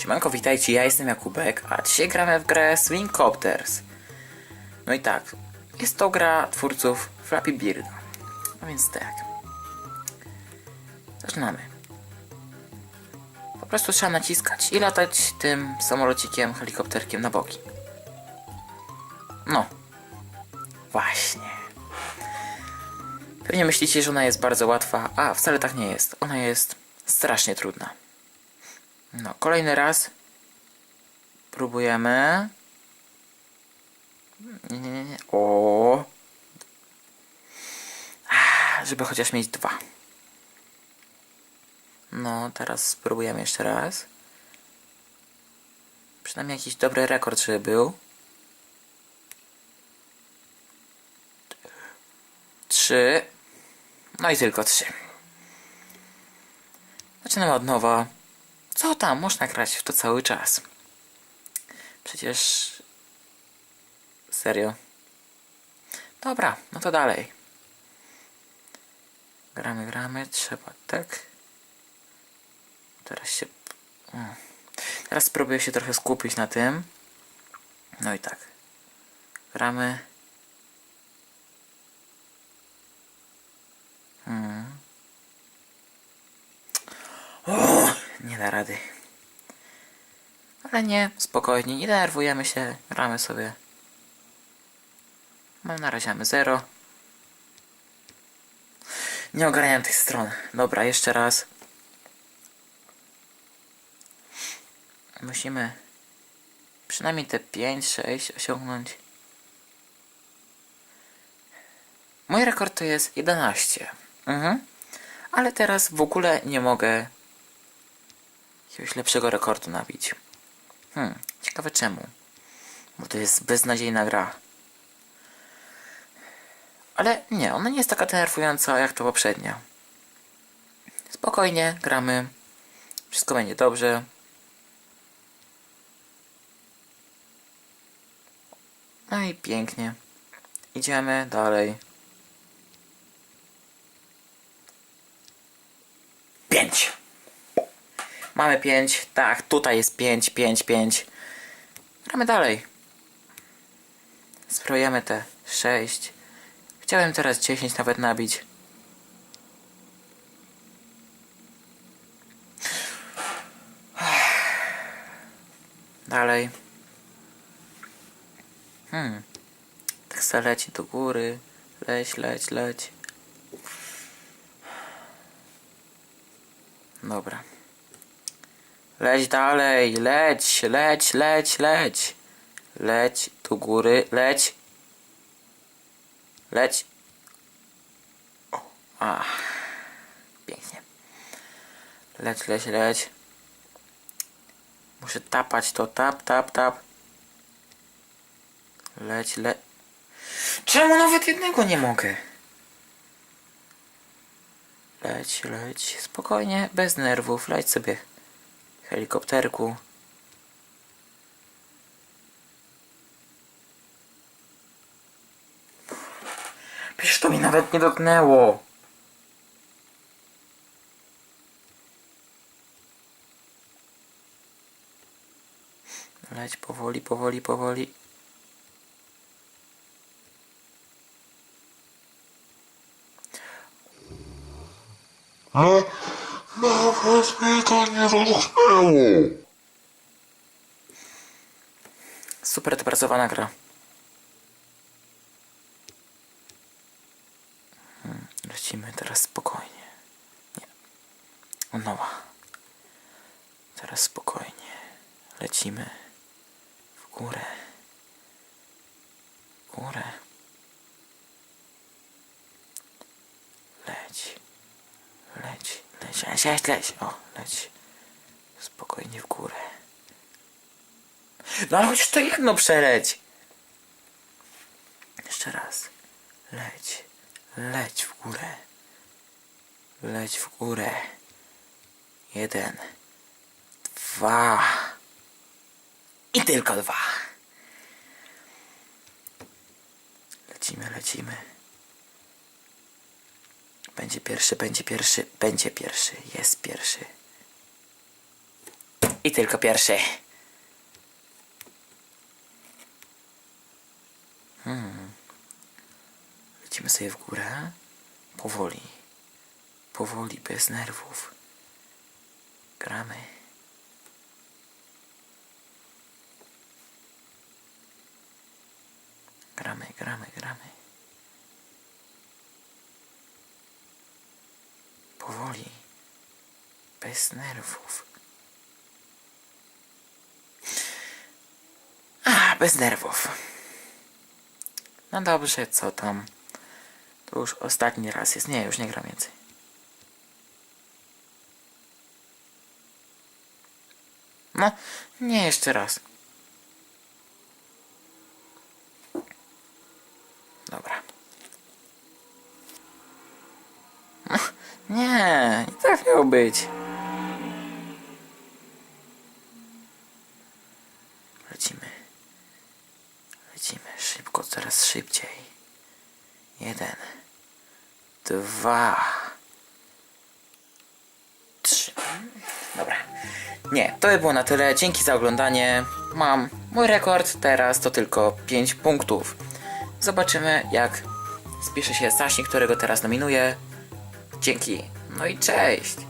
Siemanko, witajcie, ja jestem Jakubek, a dzisiaj gramy w grę Swingcopters. No i tak, jest to gra twórców Flappy Bird. No więc tak. Zaczynamy. Po prostu trzeba naciskać i latać tym samolocikiem, helikopterkiem na boki. No. Właśnie. Pewnie myślicie, że ona jest bardzo łatwa, a wcale tak nie jest. Ona jest strasznie trudna. No, kolejny raz. Próbujemy. Nie, nie, nie. O. Ah, Żeby chociaż mieć dwa. No, teraz spróbujemy jeszcze raz. Przynajmniej jakiś dobry rekord, żeby był. Trzy. No i tylko trzy. Zaczynamy od nowa. Co tam? Można grać w to cały czas. Przecież. Serio. Dobra, no to dalej. Gramy, gramy. Trzeba tak. Teraz się. Teraz spróbuję się trochę skupić na tym. No i tak. Gramy. Hmm. O, nie da rady. Ale nie, spokojnie, nie denerwujemy się, gramy sobie. No, na razie mamy 0. Nie ogarniam tych stron. Dobra, jeszcze raz. Musimy przynajmniej te 5-6 osiągnąć. Mój rekord to jest 11. Mhm. Ale teraz w ogóle nie mogę jakiegoś lepszego rekordu nabić. Hmm, ciekawe czemu. Bo to jest beznadziejna gra. Ale nie, ona nie jest taka denerwująca jak to poprzednia. Spokojnie, gramy. Wszystko będzie dobrze. No i pięknie. Idziemy dalej. Pięć. Mamy 5. Tak, tutaj jest 5, 5, 5. Gramy dalej. Spróbujemy te 6. Chciałem teraz 10 nawet nabić. Dalej. Hmm. Tak se leci do góry. Leć, leć, leć. Dobra. Leć dalej, leć, leć, leć, leć. Leć do góry, leć. Leć. O, a. Pięknie. Leć, leć, leć. Muszę tapać to, tap, tap, tap. Leć, leć. Czemu nawet jednego nie mogę? Leć, leć, spokojnie, bez nerwów, leć sobie helikopterku. Przecież to mi nawet nie dotknęło. Leć powoli, powoli, powoli. No, nawet mnie to nie dotknęło. Super dopracowana gra. Hmm, Lecimy teraz spokojnie. Nie. Nowa. Teraz spokojnie. Lecimy w górę. W górę. Leć. Leć. Leć. Leć. Leć. O, leć. Spokojnie w górę. No ale chociaż to jedno przeleć. Jeszcze raz. Leć. Leć w górę. Leć w górę. Jeden. Dwa. I tylko dwa. Lecimy, lecimy. Będzie pierwszy, będzie pierwszy, będzie pierwszy, jest pierwszy. I tylko pierwszy. Hmm. Lecimy sobie w górę. Powoli. Powoli, bez nerwów. Gramy. Gramy, gramy, gramy. Powoli. Bez nerwów. A, bez nerwów. No dobrze, co tam? To już ostatni raz jest. Nie, już nie gram więcej. No, nie jeszcze raz. Dobra. No, nie, nie tak miało być. Lecimy. Lecimy szybko, coraz szybciej. Jeden. Dwa. Trzy. Dobra. Nie, to by było na tyle. Dzięki za oglądanie. Mam mój rekord teraz to tylko 5 punktów. Zobaczymy jak spisze się Sasin, którego teraz nominuję. Dzięki. No i cześć.